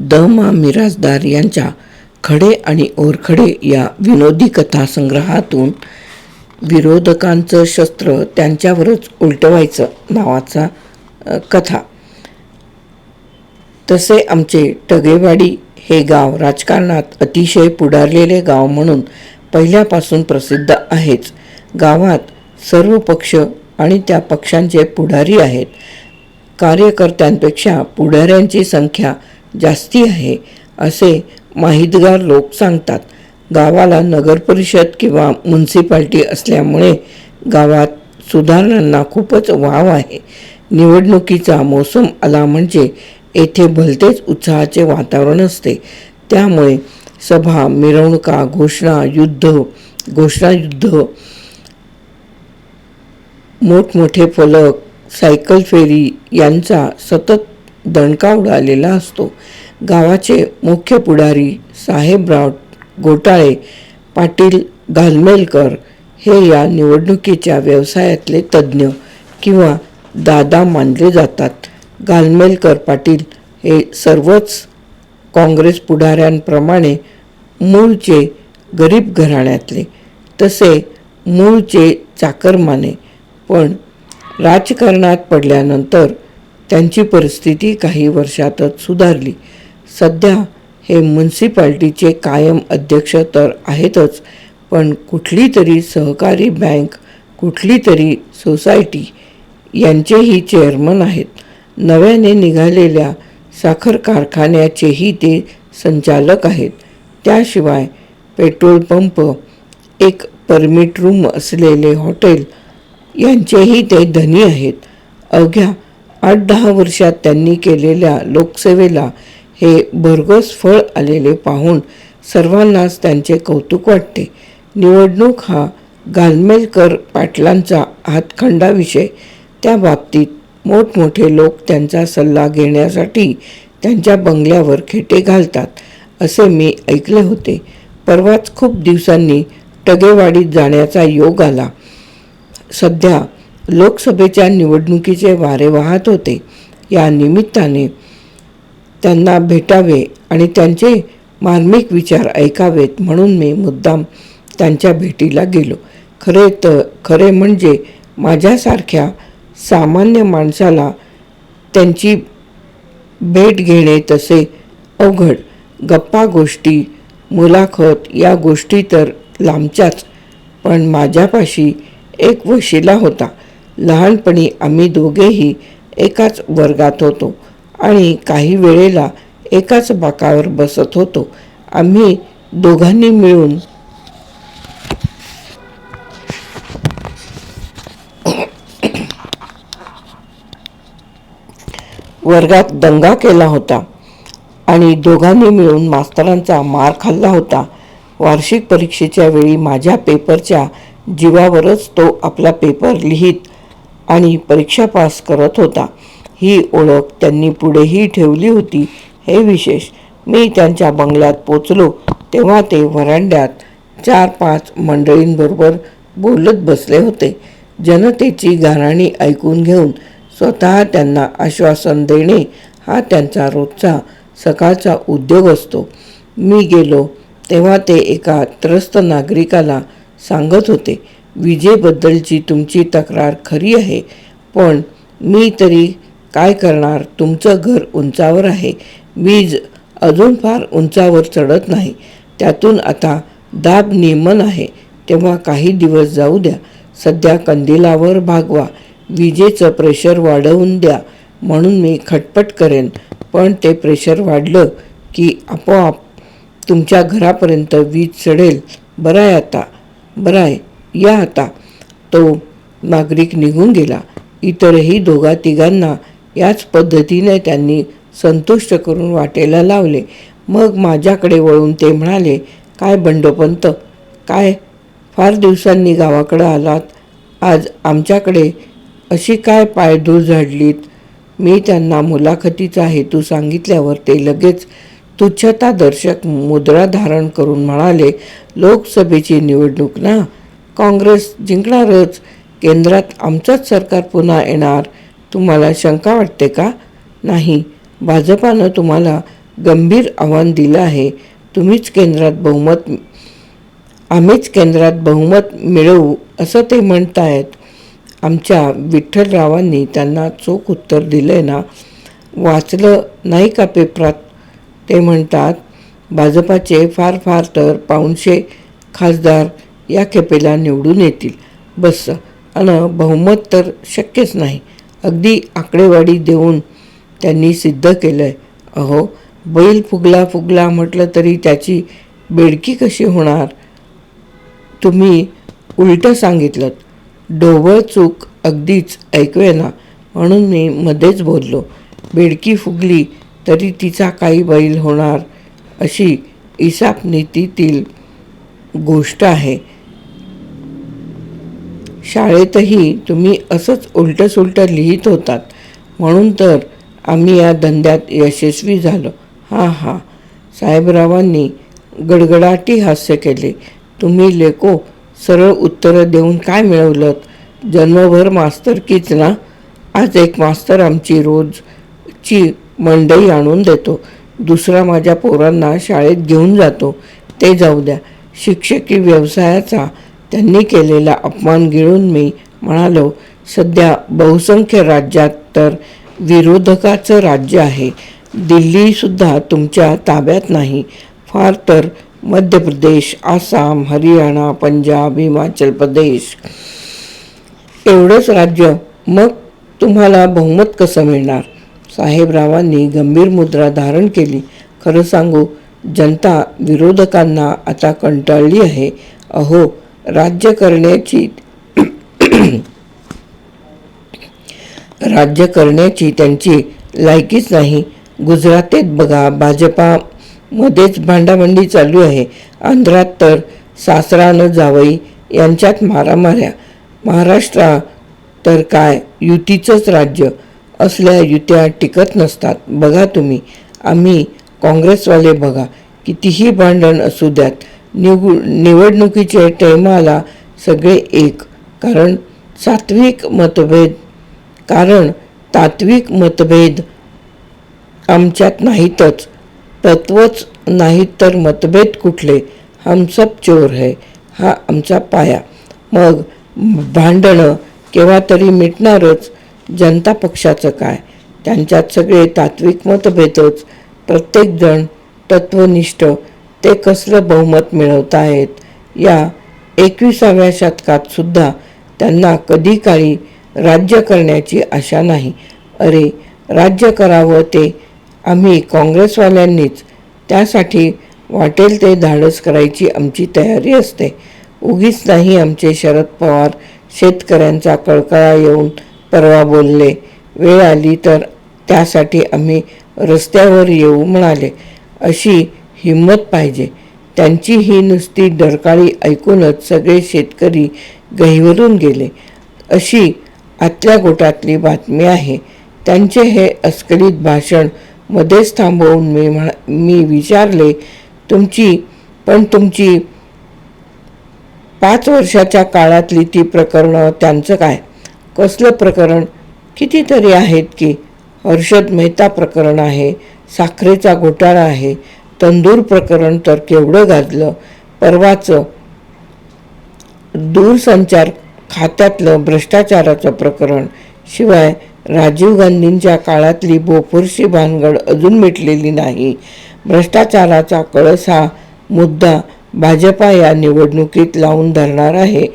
The मा मिराजदार यांच्या खडे आणि ओरखडे या विनोदी कथा संग्रहातून विरोधकांचं शस्त्र त्यांच्यावरच उलटवायचं नावाचा कथा. तसे आमचे टगेवाडी हे गाव राजकारणात अतिशय पुढारलेले गाव म्हणून पहिल्यापासून प्रसिद्ध आहेच. गावात सर्व पक्ष आणि त्या पक्षांचे पुढारी आहेत. कार्यकर्त्यांपेक्षा पुढाऱ्यांची संख्या जास्ती आहे असे माहितगार लोक सांगतात. गावाला नगरपरिषद किंवा म्युन्सिपाल्टी असल्यामुळे गावात सुधारणांना खूपच वाव आहे. निवडणुकीचा मोसम आला म्हणजे येथे भलतेच उत्साहाचे वातावरण असते. त्यामुळे सभा मिरवणुका घोषणा युद्ध घोषणायुद्ध मोठमोठे फलक सायकल फेरी यांचा सतत दणका उडालेला असतो. गावाचे मुख्य पुढारी साहेबराव घोटाळे पाटील घालमेलकर हे या निवडणुकीच्या व्यवसायातले तज्ज्ञ किंवा दादा मानले जातात. घालमेलकर पाटील हे सर्वच काँग्रेस पुढाऱ्यांप्रमाणे मूळचे गरीब घराण्यातले. तसे मूळचे चाकरमाने. पण राजकारणात पडल्यानंतर त्यांची परिस्थिती काही वर्षातच सुधारली. सध्या हे म्युन्सिपाल्टीचे कायम अध्यक्ष तर आहेतच पण कुठली तरी सहकारी बँक कुठली तरी सोसायटी यांचेही चेअरमन आहेत. नव्याने निघालेल्या साखर कारखान्याचेही ते संचालक आहेत. त्याशिवाय पेट्रोल पंप एक परमिट रूम असलेले हॉटेल यांचेही ते धनी आहेत. अवघ्या आठ दहा वर्षात त्यांनी केलेल्या लोकसेवेला हे भरघोस फळ आलेले पाहून सर्वांनाच त्यांचे कौतुक वाटते. निवडणूक हा गालमेलकर पाटलांचा हातखंडा विषय त्या बाबतीत मोठमोठे लोक त्यांचा सल्ला घेण्यासाठी त्यांच्या बंगल्यावर खेटे घालतात असे मी ऐकले होते. परवाच खूप दिवसांनी टगेवाडीत जाण्याचा योग आला. सध्या लोकसभेच्या निवडणुकीचे वारे वाहत होते. या निमित्ताने त्यांना भेटावे आणि त्यांचे मार्मिक विचार ऐकावेत म्हणून मी मुद्दाम त्यांच्या भेटीला गेलो. खरे तर खरे म्हणजे माझ्यासारख्या सामान्य माणसाला त्यांची भेट घेणे तसे अवघड गप्पा गोष्टी मुलाखत या गोष्टी तर लांबच्याच पण माझ्यापाशी एक वशिला होता. लहानपणी आम्ही दोघेही एकाच वर्गात होतो आणि काही वेळेला एकाच बाकावर बसत होतो. आम्ही दोघांनी मिळून वर्गात दंगा केला होता आणि दोघांनी मिळून मास्तरांचा मार खाल्ला होता. वार्षिक परीक्षेच्या वेळी माझ्या पेपरच्या जीवावरच तो आपला पेपर लिहित आणि परीक्षा पास करत होता. ही ओळख त्यांनी पुढेही ठेवली होती. हे विशेष मी त्यांच्या बंगल्यात पोचलो तेव्हा ते व्हरांड्यात चार पाच मंडळींबरोबर बोलत बसले होते. जनतेची गाराणी ऐकून घेऊन स्वतः त्यांना आश्वासन देणे हा त्यांचा रोजचा सकाळचा उद्योग असतो. मी गेलो तेव्हा ते एका त्रस्त नागरिकाला सांगत होते विजेबद्दलची तुमची तक्रार खरी आहे पण मी तरी काय करणार? तुमचं घर उंचावर आहे. वीज अजून फार उंचावर चढत नाही. त्यातून आता दाब नियमन आहे. तेव्हा काही दिवस जाऊ द्या. सध्या कंदिलावर भागवा. विजेचं प्रेशर वाढवून द्या म्हणून मी खटपट करेन. पण ते प्रेशर वाढलं की आपोआप तुमच्या घरापर्यंत वीज चढेल. बरं आहे आता. बरं आहे. या आता. तो नागरिक निघून गेला. इतरही दोघा तिघांना याच पद्धतीने त्यांनी संतुष्ट करून वाटेला लावले. मग माझ्याकडे वळून ते म्हणाले काय बंडोपंत? काय? फार दिवसांनी गावाकडं आलात. आज आमच्याकडे अशी काय पायधूळ झाडलीत? मी त्यांना मुलाखतीचा हेतू सांगितल्यावर ते लगेच तुच्छतादर्शक मुद्रा धारण करून म्हणाले लोकसभेची निवडणूक ना? काँग्रेस जिंकणारच. केंद्रात आमचंच सरकार पुन्हा येणार. तुम्हाला शंका वाटते का? नाही. भाजपानं तुम्हाला गंभीर आव्हान दिलं आहे. तुम्हीच केंद्रात बहुमत आम्हीच केंद्रात बहुमत मिळवू असं ते म्हणतायत. आमच्या विठ्ठलरावांनी त्यांना चोख उत्तर दिलं आहे ना? वाचलं नाही का पेपरात? ते म्हणतात भाजपाचे फार फार तर पाऊणशे खासदार या खेपेला निवडून येतील. बस. आणि बहुमत तर शक्यच नाही. अगदी आकडेवारी देऊन त्यांनी सिद्ध केलं आहे अहो बैल फुगला फुगला म्हटलं तरी त्याची बेडकी कशी होणार? तुम्ही उलटं सांगितलं ढोबळ चूक अगदीच ऐकवेना म्हणून मी मध्येच बोललो. बेडकी फुगली तरी तिचा काही बैल होणार अशी इसाप नीतीतील गोष्ट आहे. शाळेतही तुम्ही असंच उलटं सुलटं लिहित होतात. म्हणून तर आम्ही या धंद्यात यशस्वी झालो. हां हां साहेबरावांनी गडगडाटी हास्य केले. तुम्ही लेको सरळ उत्तरं देऊन काय मिळवलं जन्मभर मास्तर कीच ना? आज एक मास्तर आमची रोजची मंडई आणून देतो. दुसरा माझ्या पोरांना शाळेत घेऊन जातो. ते जाऊ द्या. शिक्षकी व्यवसायाचा त्यांनी केलेला अपमान गिळून मी म्हणालो सध्या बहुसंख्य राज्यात तर विरोधकाचं राज्य आहे. दिल्लीसुद्धा तुमच्या ताब्यात नाही. फार तर मध्य प्रदेश आसाम हरियाणा पंजाब हिमाचल प्रदेश. एवढंच राज्य मग तुम्हाला बहुमत कसं मिळणार? साहेबरावांनी गंभीर मुद्रा धारण केली. खरं सांगू जनता विरोधकांना आता कंटाळली आहे. अहो राज्य करण्याची राज्य करण्याची त्यांची लायकीच नाही. गुजरातेत बघा भाजपामध्येच भांडाभांडी चालू आहे. आंध्रात तर सासरानं जावई यांच्यात मारामाऱ्या. महाराष्ट्रा तर काय? युतीचंच राज्य. असल्या युत्या टिकत नसतात. बघा तुम्ही. आम्ही काँग्रेसवाले बघा. कितीही भांडण असू द्यात निवू निवडणुकीचे टायमाला सगळे एक. कारण सात्विक मतभेद कारण तात्विक मतभेद आमच्यात नाहीतच. तत्वच नाहीत तर मतभेद कुठले? हम सब चोर है हा आमचा पाया. मग भांडणं केव्हा तरी मिटणारच जनता पक्षाचं काय? त्यांच्यात सगळे तात्विक मतभेदच. प्रत्येकजण तत्वनिष्ठ ते कसलं बहुमत मिळवतायत या एकविसाव्या शतकात सुद्धा त्यांना कधी काळी राज्य करण्याची आशा नाही. अरे राज्य करावं ते आम्ही काँग्रेसवाल्यांनीच. त्यासाठी वाटेल ते धाडस करायची आमची तयारी असते. उगीच नाही आमचे शरद पवार शेतकऱ्यांचा कळकळा येऊन परवा बोलले वेळ आली तर त्यासाठी आम्ही रस्त्यावर येऊ म्हणाले. अशी हिंमत पाहिजे. त्यांची ही नुसती डरकाळी ऐकूनच सगळे शेतकरी गहिवरून गेले. अशी आतल्या गोटातली बातमी आहे. त्यांचे हे अस्खलित भाषण मध्येच थांबवून मी म्हणा मी विचारले तुमची पण तुमची पाच वर्षाच्या काळातली ती प्रकरणं त्यांचं काय? कसलं प्रकरण? कितीतरी आहेत की? हर्षद मेहता प्रकरण आहे साखरेचा घोटाळा आहे तंदूर प्रकरण तर केवढं गाजलं. परवाचं दूरसंचार खात्यातलं भ्रष्टाचाराचं प्रकरण. शिवाय राजीव गांधींच्या काळातली बोफोरशी भानगड अजून मिटलेली नाही. भ्रष्टाचाराचा कळस हा मुद्दा भाजपा या निवडणुकीत लावून धरणार आहे.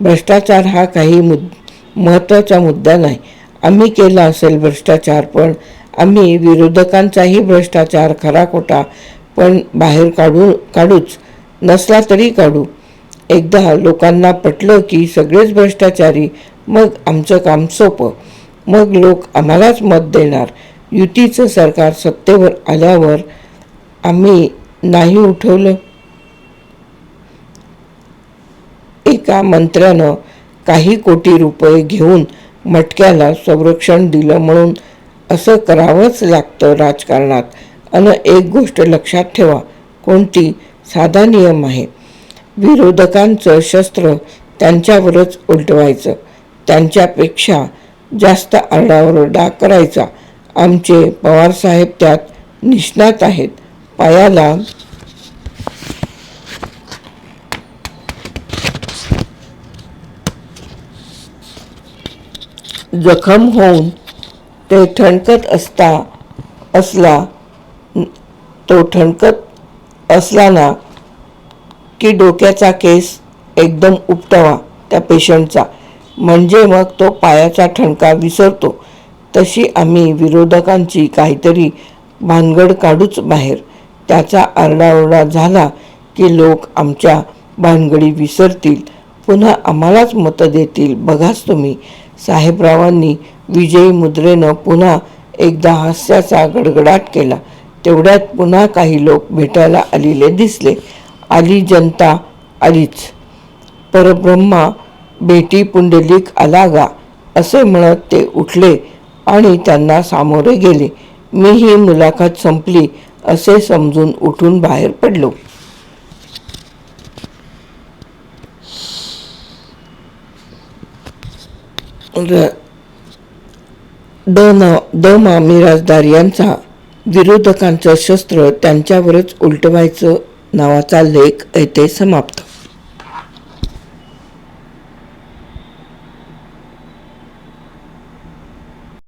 भ्रष्टाचार हा काही मुद महत्त्वाचा मुद्दा नाही. आम्ही केला असेल भ्रष्टाचार पण आम्ही विरोधकांचाही भ्रष्टाचार खरा खोटा पण बाहेर काढू काढूच नसला तरी काढू. एकदा लोकांना पटलं की सगळेच भ्रष्टाचारी मग आमचं काम सोपं. मग लोक आम्हालाच मत देणार. युतीचं सरकार सत्तेवर आल्यावर आम्ही नाही उठवलं. एका मंत्र्यानं काही कोटी रुपये घेऊन मटक्याला संरक्षण दिलं म्हणून असं करावंच लागतं राजकारणात. आणि एक गोष्ट लक्षात ठेवा कोणती? साधा नियम आहे. विरोधकांचं शस्त्र त्यांच्यावरच उलटवायचं. त्यांच्यापेक्षा जास्त आरडाओरडा करायचा. आमचे पवारसाहेब त्यात निष्णात आहेत. पायाला जखम होऊन ते ठणकत असता असला तो ठणकत असला ना की डोक्याचा केस एकदम उपटावा त्या पेशंटचा. म्हणजे मग तो पायाचा ठणका विसरतो. तशी आम्ही विरोधकांची काहीतरी भानगड काढूच बाहेर. त्याचा आरडाओरडा झाला की लोक आमच्या भानगडी विसरतील. पुन्हा आम्हालाच मतं देतील. बघाच तुम्ही. साहेबरावांनी विजयी मुद्रेनं पुन्हा एकदा हास्याचा गडगडाट केला. तेवढ्यात पुन्हा काही लोक भेटायला आलेले दिसले. आली जनता आलीच. परब्रह्मा भेटी पुंडलिक आला गा असे म्हणत ते उठले आणि त्यांना सामोरे गेले. मी ही मुलाखत संपली असे समजून उठून बाहेर पडलो. र- द ना द मा मिराजदार यांचा विरोधकांचं शस्त्र त्यांच्यावरच उलटवायचं नावाचा लेख येथे समाप्त.